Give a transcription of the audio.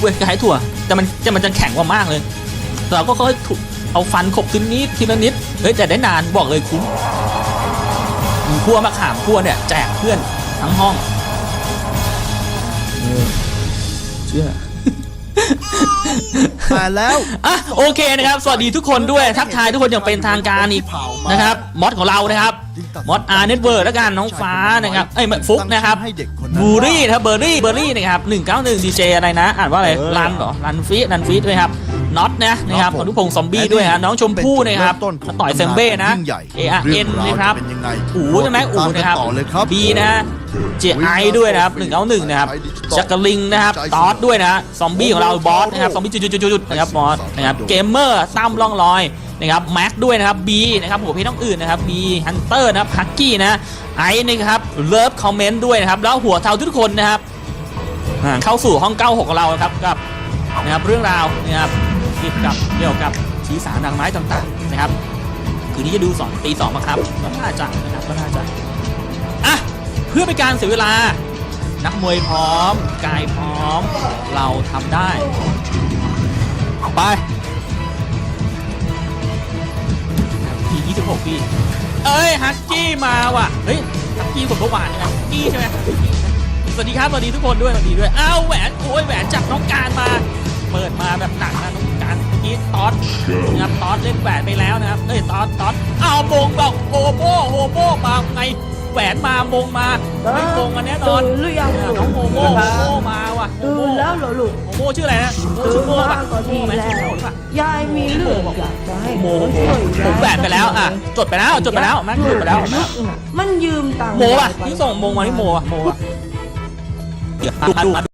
เว้ยคล้ายถั่ว แต่มันแต่มันจะแข็งกว่ามากเลย เราก็ค่อยถูเอาฟันขบทีนิดทีละนิด เฮ้ยแต่ได้นานบอกเลยคุ้มคั่วมะขามคั่วเนี่ยแจกเพื่อนทั้งห้องเออเชื่อ มาแล้วอะโอเคนะครับ สวัสดีทุกคนด้วยทักทายทุกคนอย่างเป็นทางการอีกนะครับมอดของเรานะครับมอดอาร์เน็ตเวิร์แล้วกันน้องฟ้านะครับเอ้ยไม่ฟุกนะครับให้เด็กคนนั้นบูรี่นะครับเบอร์รี่เบอร์รี่นะครับ191ดีเจอะไรนะ อ่านว่าอะไรเออรันเหรอรันฟีรันฟีด้วยครับ น็อตนะนะครับครับผมอนุพงศ์ซอมบี้ด้วยฮะน้องชมพู่นะครับเป็นจุดเริ่มต้นของต่อยเซมเบ้นะยิ่งใหญ่ A R เรื่ N องราวนะครับจะเป็นยังไงอูใช่ไหมอูตามกันนะครับต่อเลยครับบีนะฮะเจไอด้วยนะครับ191นะครับจักรลิงนะครับตอสด้วยนะฮะซอมบี้ของเราบอสนะครับซอมบี้จุดๆๆๆนะครับบอสนะครับเกมเมอร์ตั้มล่องลอยนะครับแม็กด้วยนะครับบีนะครับหัวเพชรต้องอื่นนะครับบีฮันเตอร์นะครับฮักกี้นะไอนะครับเลิฟคอมเมนต์ด้วยนะครับแล้วหัวเทาทุกคนนะครับอ่าเข้าสู่ห้อง 96ของเรานะครับกับนะครับเรื่องราวนะครับ เกี่ยวกับเกี่ยวกับชีสารนางไม้ต่างๆนะครับ คืนนี้จะดูสองตีสองมั้งครับก็น่าจะนะครับก็น่าจะอะเพื่อเป็นการเสียเวลา นักมวยพร้อม กายพร้อม เราทำได้ไปที26พี่เอ้ยฮักกี้มาว่ะเฮ้ยฮักกี้คนเมื่อวานใช่ไหมฮักกี้ใช่ไหมสวัสดีครับสวัสดีทุกคนด้วยสวัสดีด้วยอ้าวแหวนโอ้ยแหวนจากน้องการมา เปิดมาแบบหนักนะน้อง การเมื่อกี้ตอสนะครับตอสเล่นแหวนไปแล้วนะครับเอ้ยตอสตอสอ้าวมงบอกโอโบโอโบมาไงแหวนมามงมาไม่มงกันแน่นอนตื่นหรือยังเนี่ยน้องโมโมโมโมมาว่ะโมตื่โมนแล้วเหรอลูกโมโมชื่ออะไรนะโมตื่ชื่อนโมมาป่ะก็โมดีไหมแล้ชื่อโมวหรือเปล่ายายมีเรื่องอยากจะให้โมหนูช่วยผมแหวนไปแล้วอะจดไปแล้วจดไปแล้วแม็กจดไปแล้วลูกน่ะมันยืมตังค์โมป่ะยายไปที่ส่งมงมาที่โมอะโมอะเดี๋ยวดูดู